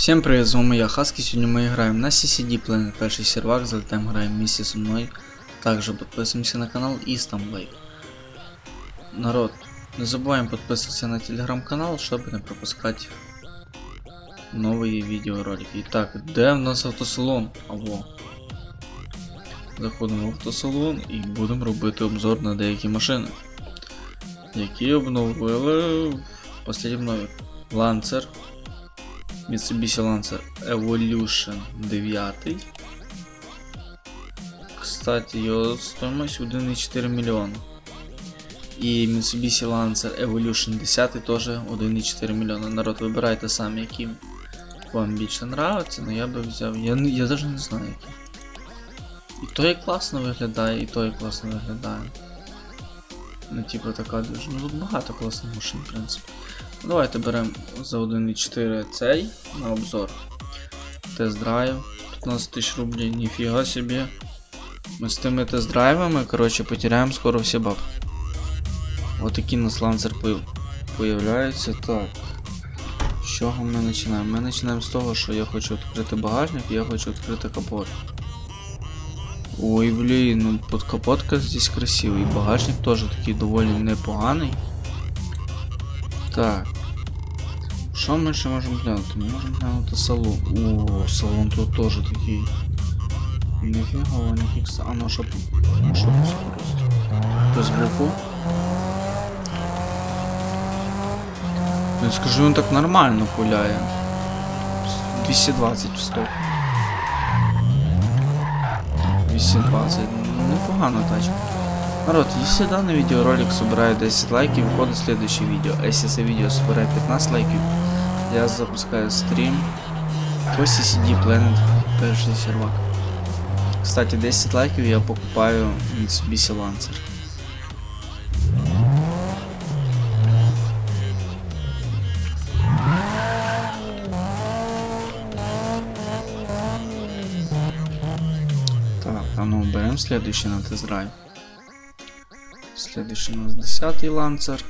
Всем привет, з вами я Хаски. Сегодня мы играем на CCD Planet, перший сервак, залетаем, играем вместе со мной. Также подписываемся на канал и там лайк. Народ, не забываем подписываться на телеграм-канал, чтобы не пропускать новые видеоролики. Итак, де в нас автосалон? Або. Заходимо в автосалон і будемо робити обзор на деякі машини, які обновили в останнім нові. Lancer, Mitsubishi Lancer Evolution 9. Кстати, його стоимость 1,4 мільйона. І Mitsubishi Lancer Evolution 10 теж 1,4 мільйона. Народ, вибирайте самі, які вам більше нравиться, але я би взяв. Я, я навіть не знаю які. І той класно виглядає, і той класно виглядає. Ну, типу така дуже. Ну тут багато класних машин, в принципі. Давайте беремо за 1.4 цей на обзор. Тест-драйв. 15 тисяч рублей, ніфіга собі. Ми з тими тест-драйвами, коротше, потеряємо скоро всі бабки. Отакий у нас ланцер. Появляється так. З чого ми починаємо? Ми починаємо з того, що я хочу відкрити багажник я хочу відкрити капот. Ой, блін, ну подкапотка здесь красивий. Багажник теж такий доволі непоганий. Так. Що ми ще можемо глянути? Ми можемо глянути салон. О, салон тут теж такий. Ніфіга, ніфіг. А ну що по- а що по скорості? По звуку. Я скажу, він так нормально пуляє. 220 в 100. 220. Ну, непогана тачка. Народ, если данный видеоролик собирает 10 лайков, выходит следующее видео. А если это видео собирает 15 лайков, я запускаю стрим по CCD Planet перший сервак. Кстати, 10 лайков я покупаю Mitsubishi Lancer. Так, а ну берем следующий на тест-драйв. Следующий у нас 10 ланцер.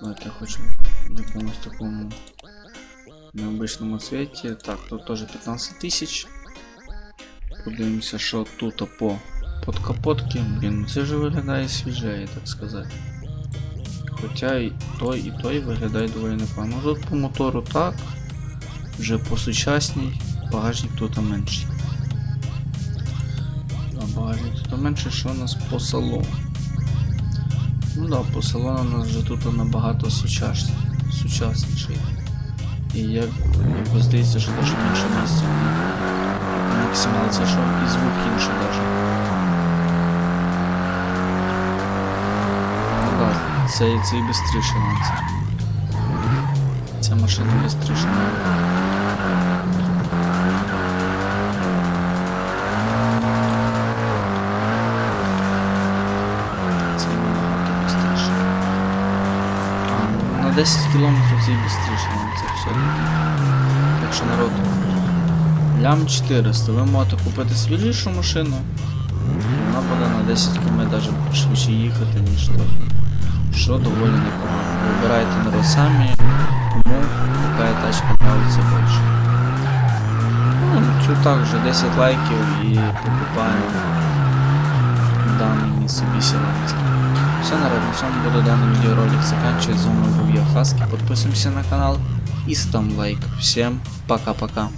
Давайте я хочу в якомусь такому необычному цвіті. Так, тут теж 15 тисяч. Подивимося, що тут по подкапотки. Блін, ну це вже виглядає свіжее, так сказати. Хоча і той, і той виглядає доволі непогано. Ну тут по мотору так. Вже по сучасній. Багажник тут менший. Багажник тут менше, що у нас по салону. Ну да, по салону у нас вже тут набагато сучасні, сучасніший. І як, здається, що навіть менше місця. Максимал це що і звук інший даже. Ну це, це і ланцер. Ця машина бистріше. 10 кілометрів це і бистріше, ну, це все. Так що народ. Лям 400, ви можете купити свіжішу машину. Вона буде на 10 км навіть швидше їхати, ніж той. Що доволі непогано. Вибирайте народ самі, кому яка тачка нравиться більше. Ну, цю також 10 лайків і покупаємо даний Mitsubishi Lancer. Все, народ, на цьому буде даний видеоролик заканчивать. З вами був я Хаски. Подписываемся на канал и ставим лайк. Всем пока-пока.